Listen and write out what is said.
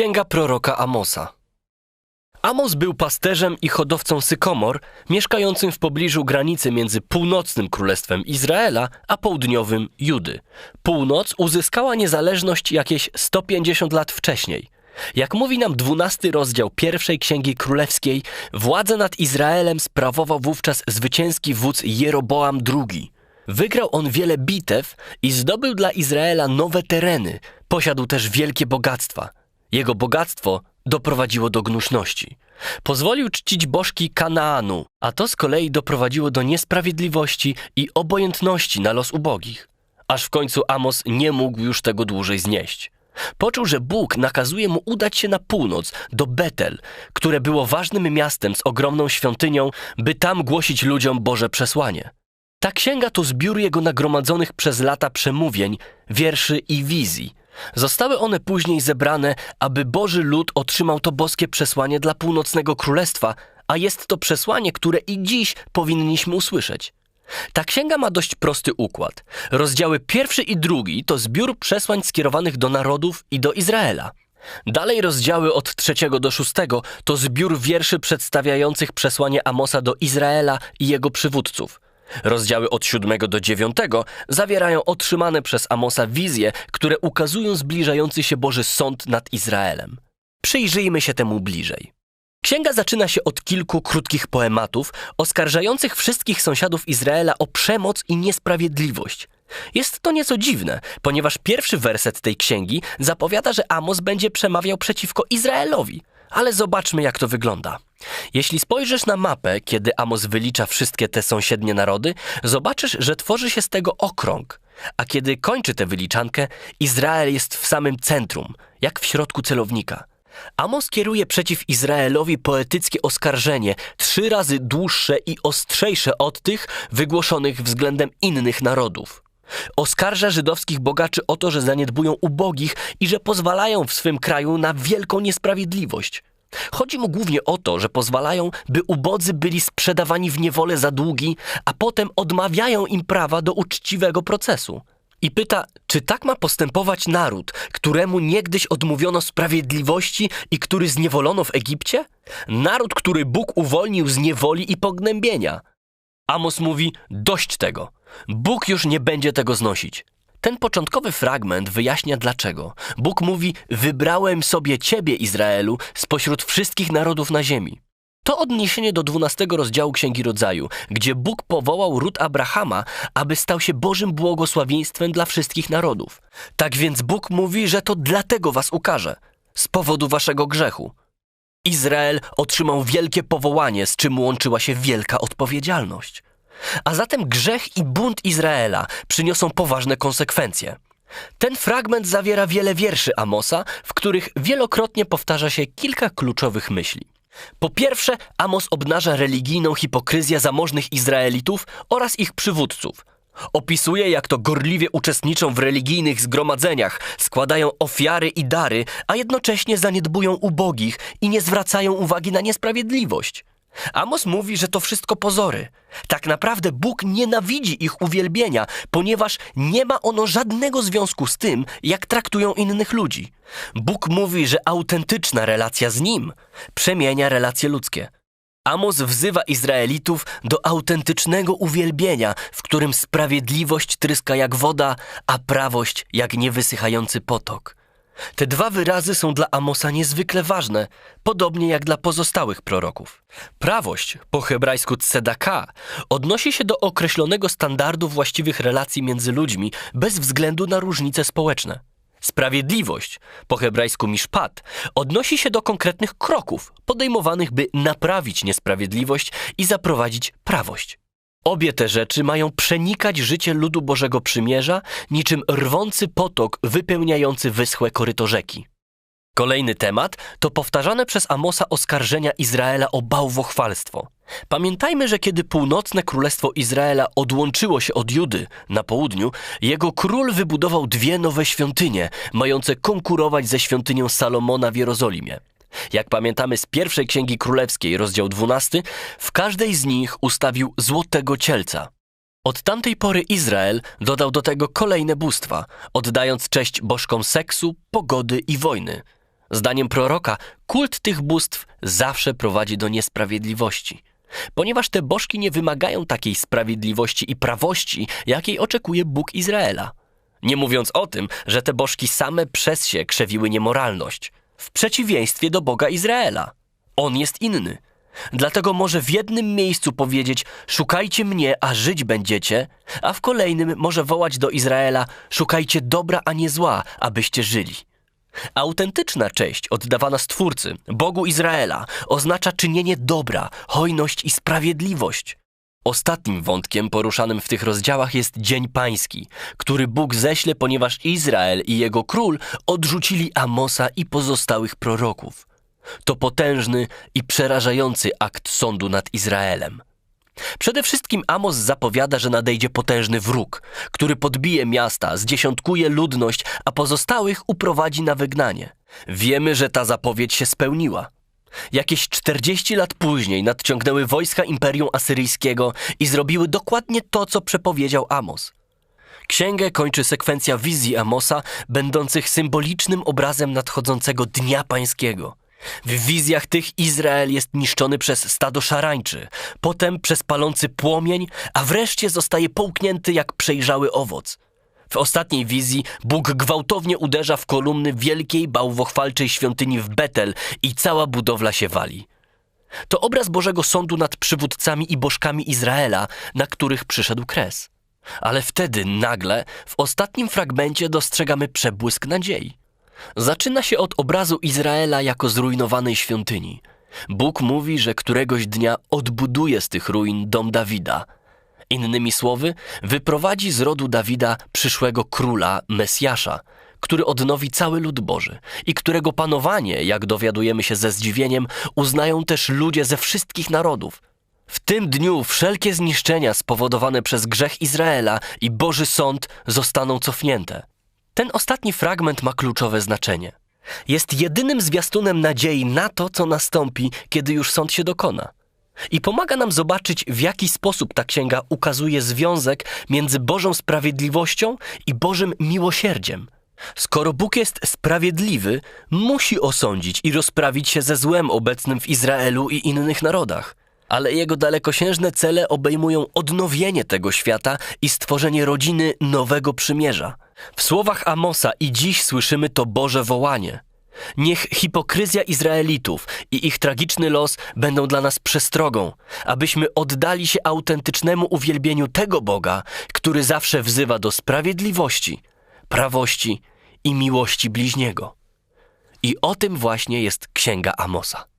Księga proroka Amosa. Amos był pasterzem i hodowcą sykomor, mieszkającym w pobliżu granicy między północnym królestwem Izraela a południowym Judy. Północ uzyskała niezależność jakieś 150 lat wcześniej. Jak mówi nam dwunasty rozdział pierwszej księgi królewskiej, władzę nad Izraelem sprawował wówczas zwycięski wódz Jeroboam II. Wygrał on wiele bitew i zdobył dla Izraela nowe tereny. Posiadł też wielkie bogactwa. Jego bogactwo doprowadziło do gnuszności. Pozwolił czcić bożki Kanaanu, a to z kolei doprowadziło do niesprawiedliwości i obojętności na los ubogich. Aż w końcu Amos nie mógł już tego dłużej znieść. Poczuł, że Bóg nakazuje mu udać się na północ, do Betel, które było ważnym miastem z ogromną świątynią, by tam głosić ludziom Boże przesłanie. Ta księga to zbiór jego nagromadzonych przez lata przemówień, wierszy i wizji. Zostały one później zebrane, aby Boży lud otrzymał to boskie przesłanie dla północnego królestwa, a jest to przesłanie, które i dziś powinniśmy usłyszeć. Ta księga ma dość prosty układ. Rozdziały pierwszy i drugi to zbiór przesłań skierowanych do narodów i do Izraela. Dalej rozdziały od trzeciego do szóstego to zbiór wierszy przedstawiających przesłanie Amosa do Izraela i jego przywódców. Rozdziały od siódmego do dziewiątego zawierają otrzymane przez Amosa wizje, które ukazują zbliżający się Boży sąd nad Izraelem. Przyjrzyjmy się temu bliżej. Księga zaczyna się od kilku krótkich poematów oskarżających wszystkich sąsiadów Izraela o przemoc i niesprawiedliwość. Jest to nieco dziwne, ponieważ pierwszy werset tej księgi zapowiada, że Amos będzie przemawiał przeciwko Izraelowi. Ale zobaczmy, jak to wygląda. Jeśli spojrzysz na mapę, kiedy Amos wylicza wszystkie te sąsiednie narody, zobaczysz, że tworzy się z tego okrąg. A kiedy kończy tę wyliczankę, Izrael jest w samym centrum, jak w środku celownika. Amos kieruje przeciw Izraelowi poetyckie oskarżenie, trzy razy dłuższe i ostrzejsze od tych wygłoszonych względem innych narodów. Oskarża żydowskich bogaczy o to, że zaniedbują ubogich i że pozwalają w swym kraju na wielką niesprawiedliwość. Chodzi mu głównie o to, że pozwalają, by ubodzy byli sprzedawani w niewolę za długi, a potem odmawiają im prawa do uczciwego procesu. I pyta, czy tak ma postępować naród, któremu niegdyś odmówiono sprawiedliwości i który zniewolono w Egipcie? Naród, który Bóg uwolnił z niewoli i pognębienia. Amos mówi: Dość tego. Bóg już nie będzie tego znosić. Ten początkowy fragment wyjaśnia dlaczego. Bóg mówi: Wybrałem sobie ciebie, Izraelu, spośród wszystkich narodów na ziemi. To odniesienie do 12 rozdziału Księgi Rodzaju, gdzie Bóg powołał ród Abrahama, aby stał się Bożym błogosławieństwem dla wszystkich narodów. Tak więc Bóg mówi, że to dlatego was ukaże, z powodu waszego grzechu. Izrael otrzymał wielkie powołanie, z czym łączyła się wielka odpowiedzialność. A zatem grzech i bunt Izraela przyniosą poważne konsekwencje. Ten fragment zawiera wiele wierszy Amosa, w których wielokrotnie powtarza się kilka kluczowych myśli. Po pierwsze, Amos obnaża religijną hipokryzję zamożnych Izraelitów oraz ich przywódców. Opisuje, jak to gorliwie uczestniczą w religijnych zgromadzeniach, składają ofiary i dary, a jednocześnie zaniedbują ubogich i nie zwracają uwagi na niesprawiedliwość. Amos mówi, że to wszystko pozory. Tak naprawdę Bóg nienawidzi ich uwielbienia, ponieważ nie ma ono żadnego związku z tym, jak traktują innych ludzi. Bóg mówi, że autentyczna relacja z Nim przemienia relacje ludzkie. Amos wzywa Izraelitów do autentycznego uwielbienia, w którym sprawiedliwość tryska jak woda, a prawość jak niewysychający potok. Te dwa wyrazy są dla Amosa niezwykle ważne, podobnie jak dla pozostałych proroków. Prawość, po hebrajsku tzedaka, odnosi się do określonego standardu właściwych relacji między ludźmi bez względu na różnice społeczne. Sprawiedliwość, po hebrajsku mishpat, odnosi się do konkretnych kroków podejmowanych, by naprawić niesprawiedliwość i zaprowadzić prawość. Obie te rzeczy mają przenikać życie ludu Bożego Przymierza niczym rwący potok wypełniający wyschłe koryto rzeki. Kolejny temat to powtarzane przez Amosa oskarżenia Izraela o bałwochwalstwo. Pamiętajmy, że kiedy północne królestwo Izraela odłączyło się od Judy na południu, jego król wybudował dwie nowe świątynie, mające konkurować ze świątynią Salomona w Jerozolimie. Jak pamiętamy z pierwszej księgi królewskiej, rozdział 12, w każdej z nich ustawił złotego cielca. Od tamtej pory Izrael dodał do tego kolejne bóstwa, oddając cześć bożkom seksu, pogody i wojny. Zdaniem proroka, kult tych bóstw zawsze prowadzi do niesprawiedliwości. Ponieważ te bożki nie wymagają takiej sprawiedliwości i prawości, jakiej oczekuje Bóg Izraela. Nie mówiąc o tym, że te bożki same przez się krzewiły niemoralność. W przeciwieństwie do Boga Izraela. On jest inny. Dlatego może w jednym miejscu powiedzieć: Szukajcie mnie, a żyć będziecie, a w kolejnym może wołać do Izraela: Szukajcie dobra, a nie zła, abyście żyli. Autentyczna cześć oddawana Stwórcy, Bogu Izraela, oznacza czynienie dobra, hojność i sprawiedliwość. Ostatnim wątkiem poruszanym w tych rozdziałach jest Dzień Pański, który Bóg ześle, ponieważ Izrael i jego król odrzucili Amosa i pozostałych proroków. To potężny i przerażający akt sądu nad Izraelem. Przede wszystkim Amos zapowiada, że nadejdzie potężny wróg, który podbije miasta, zdziesiątkuje ludność, a pozostałych uprowadzi na wygnanie. Wiemy, że ta zapowiedź się spełniła. Jakieś 40 lat później nadciągnęły wojska Imperium Asyryjskiego i zrobiły dokładnie to, co przepowiedział Amos. Księgę kończy sekwencja wizji Amosa, będących symbolicznym obrazem nadchodzącego Dnia Pańskiego. W wizjach tych Izrael jest niszczony przez stado szarańczy, potem przez palący płomień, a wreszcie zostaje połknięty jak przejrzały owoc. W ostatniej wizji Bóg gwałtownie uderza w kolumny wielkiej bałwochwalczej świątyni w Betel i cała budowla się wali. To obraz Bożego Sądu nad przywódcami i bożkami Izraela, na których przyszedł kres. Ale wtedy nagle, w ostatnim fragmencie dostrzegamy przebłysk nadziei. Zaczyna się od obrazu Izraela jako zrujnowanej świątyni. Bóg mówi, że któregoś dnia odbuduje z tych ruin dom Dawida. Innymi słowy, wyprowadzi z rodu Dawida przyszłego króla, Mesjasza, który odnowi cały lud Boży i którego panowanie, jak dowiadujemy się ze zdziwieniem, uznają też ludzie ze wszystkich narodów. W tym dniu wszelkie zniszczenia spowodowane przez grzech Izraela i Boży Sąd zostaną cofnięte. Ten ostatni fragment ma kluczowe znaczenie. Jest jedynym zwiastunem nadziei na to, co nastąpi, kiedy już sąd się dokona. I pomaga nam zobaczyć, w jaki sposób ta księga ukazuje związek między Bożą sprawiedliwością i Bożym miłosierdziem. Skoro Bóg jest sprawiedliwy, musi osądzić i rozprawić się ze złem obecnym w Izraelu i innych narodach. Ale jego dalekosiężne cele obejmują odnowienie tego świata i stworzenie rodziny nowego przymierza. W słowach Amosa i dziś słyszymy to Boże wołanie. Niech hipokryzja Izraelitów i ich tragiczny los będą dla nas przestrogą, abyśmy oddali się autentycznemu uwielbieniu tego Boga, który zawsze wzywa do sprawiedliwości, prawości i miłości bliźniego. I o tym właśnie jest księga Amosa.